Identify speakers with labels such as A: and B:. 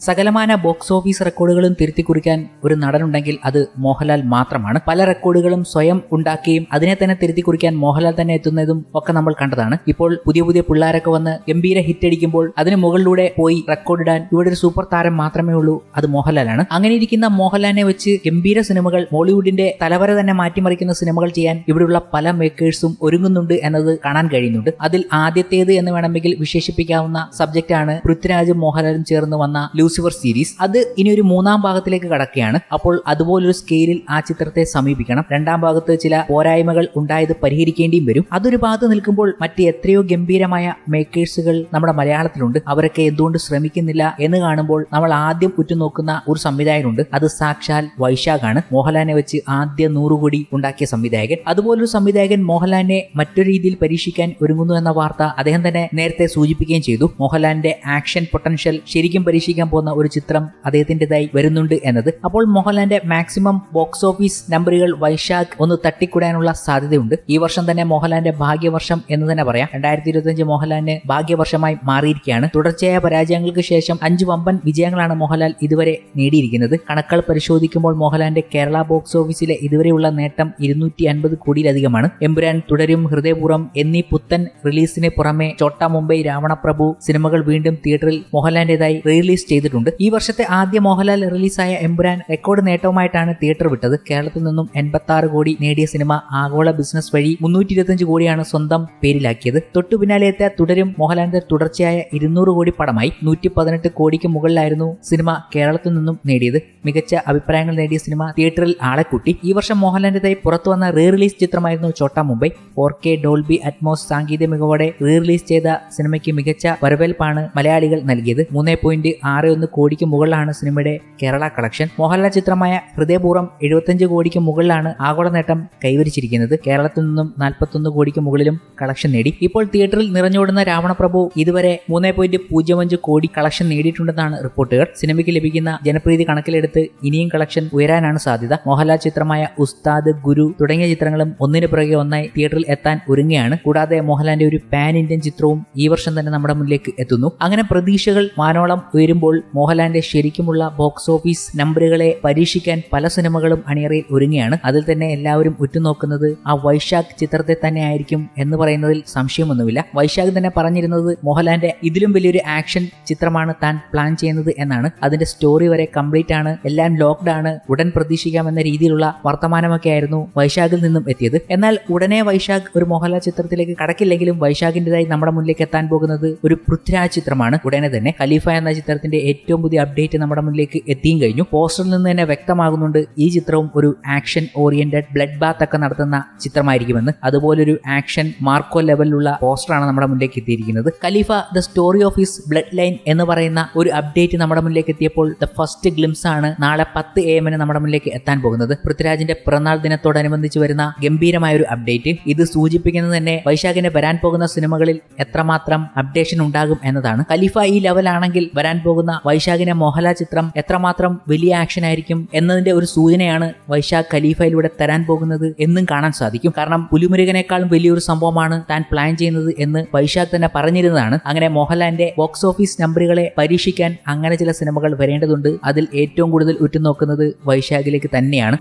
A: സകലമാന box office റെക്കോർഡുകളും തിരുത്തി കുറിക്കാൻ ഒരു നടനുണ്ടെങ്കിൽ അത് മോഹൻലാൽ മാത്രമാണ്. പല റെക്കോർഡുകളും സ്വയം ഉണ്ടാക്കുകയും അതിനെ തന്നെ തിരുത്തി കുറിക്കാൻ മോഹൻലാൽ തന്നെ എത്തുന്നതും ഒക്കെ നമ്മൾ കണ്ടതാണ്. ഇപ്പോൾ പുതിയ പുതിയ പിള്ളേരൊക്കെ വന്ന് ഗംഭീര ഹിറ്റ് അടിക്കുമ്പോൾ അതിന് മുകളിലൂടെ പോയി റെക്കോർഡ് ഇടാൻ ഇവിടെ ഒരു സൂപ്പർ താരം മാത്രമേ ഉള്ളൂ അത് മോഹൻലാലാണ്. അങ്ങനെ ഇരിക്കുന്ന മോഹൻലാലിനെ വെച്ച് ഗംഭീര സിനിമകൾ ബോളിവുഡിന്റെ തലവര തന്നെ മാറ്റിമറിക്കുന്ന സിനിമകൾ ചെയ്യാൻ ഇവിടെയുള്ള പല മേക്കേഴ്സും ഒരുങ്ങുന്നുണ്ട് എന്നത് കാണാൻ കഴിയുന്നുണ്ട്. അതിൽ ആദ്യത്തേത് എന്ന് വേണമെങ്കിൽ വിശേഷിപ്പിക്കാവുന്ന സബ്ജക്റ്റാണ് പൃഥ്വിരാജും മോഹൻലാലും ചേർന്ന് വന്ന ലൂസിഫർ സീരീസ് അത് ഇനി ഒരു മൂന്നാം ഭാഗത്തിലേക്ക് കടക്കുകയാണ്. അപ്പോൾ അതുപോലൊരു സ്കെയിലിൽ ആ ചിത്രത്തെ സമീപിക്കണം. രണ്ടാം ഭാഗത്ത് ചില പോരായ്മകൾ ഉണ്ടായത് പരിഹരിക്കേണ്ടിയും വരും. അതൊരു ഭാഗത്ത് നിൽക്കുമ്പോൾ മറ്റ് എത്രയോ ഗംഭീരമായ മേക്കേഴ്സുകൾ നമ്മുടെ മലയാളത്തിലുണ്ട്. അവരൊക്കെ എന്തുകൊണ്ട് ശ്രമിക്കുന്നില്ല എന്ന് കാണുമ്പോൾ നമ്മൾ ആദ്യം ഉറ്റുനോക്കുന്ന ഒരു സംവിധായകനുണ്ട്. അത് സാക്ഷാൽ വൈശാഖാണ്. മോഹൻലാലിനെ വെച്ച് ആദ്യ നൂറുകോടി ഉണ്ടാക്കിയ സംവിധായകൻ. അതുപോലൊരു സംവിധായകൻ മോഹൻലാലിനെ മറ്റൊരു രീതിയിൽ പരീക്ഷിക്കാൻ ഒരുങ്ങുന്നു എന്ന വാർത്ത അദ്ദേഹം തന്നെ നേരത്തെ സൂചിപ്പിക്കുകയും ചെയ്തു. മോഹൻലാലിന്റെ ആക്ഷൻ പൊട്ടൻഷ്യൽ ശരിക്കും പരീക്ഷിക്കാൻ പോകുന്ന ഒരു ചിത്രം അദ്ദേഹത്തിന്റെതായി വരുന്നുണ്ട് എന്നത്. അപ്പോൾ മോഹൻലാലിന്റെ മാക്സിമം ബോക്സ് ഓഫീസ് നമ്പറുകൾ വൈശാഖ് ഒന്ന് തട്ടിക്കൂടാനുള്ള സാധ്യതയുണ്ട്. ഈ വർഷം തന്നെ മോഹൻലാലിന്റെ ഭാഗ്യവർഷം എന്ന് തന്നെ പറയാം. രണ്ടായിരത്തി ഇരുപത്തിയഞ്ച് മോഹൻലാലിന് ഭാഗ്യവർഷമായി മാറിയിരിക്കുകയാണ്. തുടർച്ചയായ പരാജയങ്ങൾക്ക് ശേഷം അഞ്ച് വമ്പൻ വിജയങ്ങളാണ് മോഹൻലാൽ ഇതുവരെ നേടിയിരിക്കുന്നത്. കണക്കുകൾ പരിശോധിക്കുമ്പോൾ മോഹൻലാലിന്റെ കേരള ബോക്സ് ഓഫീസിലെ ഇതുവരെയുള്ള നേട്ടം ഇരുന്നൂറ്റി അൻപത് കോടിയിലധികമാണ്. എമ്പുരാൻ തുടരും ഹൃദയപൂർവം എന്നീ പുത്തൻ റിലീസിന് പുറമെ ചോട്ട മുംബൈ രാവണപ്രഭു സിനിമകൾ വീണ്ടും തിയേറ്ററിൽ മോഹൻലാലിന്റേതായി റിലീസ് ചെയ്തിട്ടുണ്ട്. ഈ വർഷത്തെ ആദ്യ മോഹൻലാൽ റിലീസായ എമ്പുരാൻ റെക്കോർഡ് നേട്ടവുമായിട്ടാണ് തിയേറ്റർ വിട്ടത്. കേരളത്തിൽ നിന്നും എൺപത്തി കോടി നേടിയ സിനിമ ആഗോള ബിസിനസ് വഴി മുന്നൂറ്റി ഇരുപത്തിയഞ്ച് കോടിയാണ് സ്വന്തം പേരിലാക്കിയത്. തൊട്ടു പിന്നാലെത്തെ തുടരും മോഹൻലാലിന്റെ തുടർച്ചയായ ഇരുന്നൂറ് കോടി പടമായി നൂറ്റി പതിനെട്ട് കോടിക്ക് മുകളിലായിരുന്നു സിനിമ കേരളത്തിൽ നിന്നും നേടിയത്. മികച്ച അഭിപ്രായങ്ങൾ നേടിയ സിനിമ തിയേറ്ററിൽ ആളെ കൂട്ടി. ഈ വർഷം മോഹൻലാലിന്റേതായി പുറത്തു വന്ന റീ റിലീസ് ചിത്രമായിരുന്നു Chotta Mumbai. Four K Dolby Atmos സാങ്കേതിക മികവോടെ റീ റിലീസ് ചെയ്ത സിനിമയ്ക്ക് മികച്ച വരവേൽപ്പാണ് മലയാളികൾ നൽകിയത്. മൂന്ന് പോയിന്റ് ആറ് ഒന്ന് കോടിക്ക് മുകളിലാണ് സിനിമയുടെ കേരള കളക്ഷൻ. മോഹൻലാൽ ചിത്രമായ ഹൃദയപൂർവം എഴുപത്തഞ്ച് കോടിക്ക് മുകളിലാണ് ആഗോള നേട്ടം കൈവരിച്ചിരിക്കുന്നത്. കേരളത്തിൽ നിന്നും നാൽപ്പത്തൊന്ന് കോടിക്ക് മുകളിലും കളക്ഷൻ നേടി. ഇപ്പോൾ തിയേറ്ററിൽ നിറഞ്ഞോടുന്ന രാവണപ്രഭു ഇതുവരെ മൂന്ന് പോയിന്റ് പൂജ്യം അഞ്ച് കോടി കളക്ഷൻ നേടിയിട്ടുണ്ടെന്നാണ് റിപ്പോർട്ടുകൾ. സിനിമയ്ക്ക് ലഭിക്കുന്ന ജനപ്രീതി കണക്കിലെടുത്ത് ഇനിയും കളക്ഷൻ ഉയരാനാണ് സാധ്യത. മോഹൻലാൽ ചിത്രമായ ഉസ്താദ് ഗുരു തുടങ്ങിയ ചിത്രങ്ങളും ഒന്നിനു പുറകെ ഒന്നായി തിയേറ്ററിൽ എത്താൻ ഒരുങ്ങുകയാണ്. കൂടാതെ മോഹൻലാലിന്റെ ഒരു പാൻ ഇന്ത്യൻ ചിത്രവും ഈ വർഷം തന്നെ നമ്മുടെ മുന്നിലേക്ക് എത്തുന്നു. അങ്ങനെ പ്രതീക്ഷകൾ മാനോളം ഉയരുമ്പോൾ മോഹൻലാലിന്റെ ശരിക്കുമുള്ള ബോക്സ് ഓഫീസ് നമ്പറുകളെ പരീക്ഷിക്കാൻ പല സിനിമകളും അണിയറയിൽ ഒരുങ്ങിയാണ് അതിൽ തന്നെ എല്ലാവരും ഉറ്റുനോക്കുന്നത് ആ വൈശാഖ് ചിത്രത്തെ തന്നെ ആയിരിക്കും എന്ന് പറയുന്നതിൽ സംശയമൊന്നുമില്ല. വൈശാഖ് തന്നെ പറഞ്ഞിരുന്നത് മോഹൻലാലിന്റെ ഇതിലും വലിയൊരു ആക്ഷൻ ചിത്രമാണ് താൻ പ്ലാൻ ചെയ്യുന്നത് എന്നാണ്. അതിന്റെ സ്റ്റോറി വരെ കംപ്ലീറ്റ് ആണ്. എല്ലാം ലോക്ക്ഡ് ആണ്. ഉടൻ പ്രതീക്ഷിക്കാമെന്ന രീതിയിലുള്ള വർത്തമാനമൊക്കെ ആയിരുന്നു വൈശാഖിൽ നിന്നും എത്തിയത്. എന്നാൽ ഉടനെ വൈശാഖ് ഒരു മോഹൻലാൽ ചിത്രത്തിലേക്ക് കടക്കില്ലെങ്കിലും വൈശാഖിന്റേതായി നമ്മുടെ മുന്നിലേക്ക് എത്താൻ പോകുന്നത് ഒരു പൃഥ്വിരാജ് ചിത്രമാണ്. ഉടനെ തന്നെ ഖലീഫ എന്ന ചിത്രത്തിന്റെ ഏറ്റവും പുതിയ അപ്ഡേറ്റ് നമ്മുടെ മുന്നിലേക്ക് എത്തിയും കഴിഞ്ഞു. പോസ്റ്ററിൽ നിന്ന് തന്നെ വ്യക്തമാകുന്നുണ്ട് ഈ ചിത്രവും ഒരു ആക്ഷൻ ഓറിയന്റഡ് ബ്ലഡ് ബാത്ത് ഒക്കെ നടത്തുന്ന ചിത്രമായിരിക്കുമെന്ന്. അതുപോലൊരു ആക്ഷൻ മാർക്കോ ലെവലിലുള്ള പോസ്റ്ററാണ് നമ്മുടെ മുന്നിലേക്ക് എത്തിയിരിക്കുന്നത്. Khalifa the story of his bloodline എന്ന് പറയുന്ന ഒരു അപ്ഡേറ്റ് നമ്മുടെ മുന്നിലേക്ക് എത്തിയപ്പോൾ ദ ഫസ്റ്റ് ഗ്ലിംസ് ആണ് നാളെ പത്ത് എ എമ്മിന് നമ്മുടെ മുന്നിലേക്ക് എത്താൻ പോകുന്നത്. പൃഥ്വിരാജിന്റെ പിറന്നാൾ ദിനത്തോടനുബന്ധിച്ച് വരുന്ന ഗംഭീരമായ ഒരു അപ്ഡേറ്റ് ഇത് സൂചിപ്പിക്കുന്നത് തന്നെ വൈശാഖിന് വരാൻ പോകുന്ന സിനിമകളിൽ എത്രമാത്രം അപ്ഡേഷൻ ഉണ്ടാകും എന്നതാണ്. ഖലീഫ ഈ ലെവലാണെങ്കിൽ വരാൻ പോകുന്ന വൈശാഖിന്റെ മോഹൻലാൽ ചിത്രം എത്രമാത്രം വലിയ ആക്ഷൻ ആയിരിക്കും എന്നതിന്റെ ഒരു സൂചനയാണ് വൈശാഖ് ഖലീഫയിലൂടെ തരാൻ പോകുന്നത് എന്നും കാണാൻ സാധിക്കും. കാരണം പുലിമുരുകനേക്കാളും വലിയൊരു സംഭവമാണ് താൻ പ്ലാൻ ചെയ്യുന്നത് എന്ന് വൈശാഖ് തന്നെ പറഞ്ഞിരുന്നതാണ്. അങ്ങനെ മോഹൻലാലിന്റെ ബോക്സ് ഓഫീസ് നമ്പറുകളെ പരീക്ഷിക്കാൻ അങ്ങനെ ചില സിനിമകൾ വരേണ്ടതുണ്ട്. അതിൽ ഏറ്റവും കൂടുതൽ ഉറ്റുനോക്കുന്നത് വൈശാഖിലേക്ക് തന്നെയാണ്.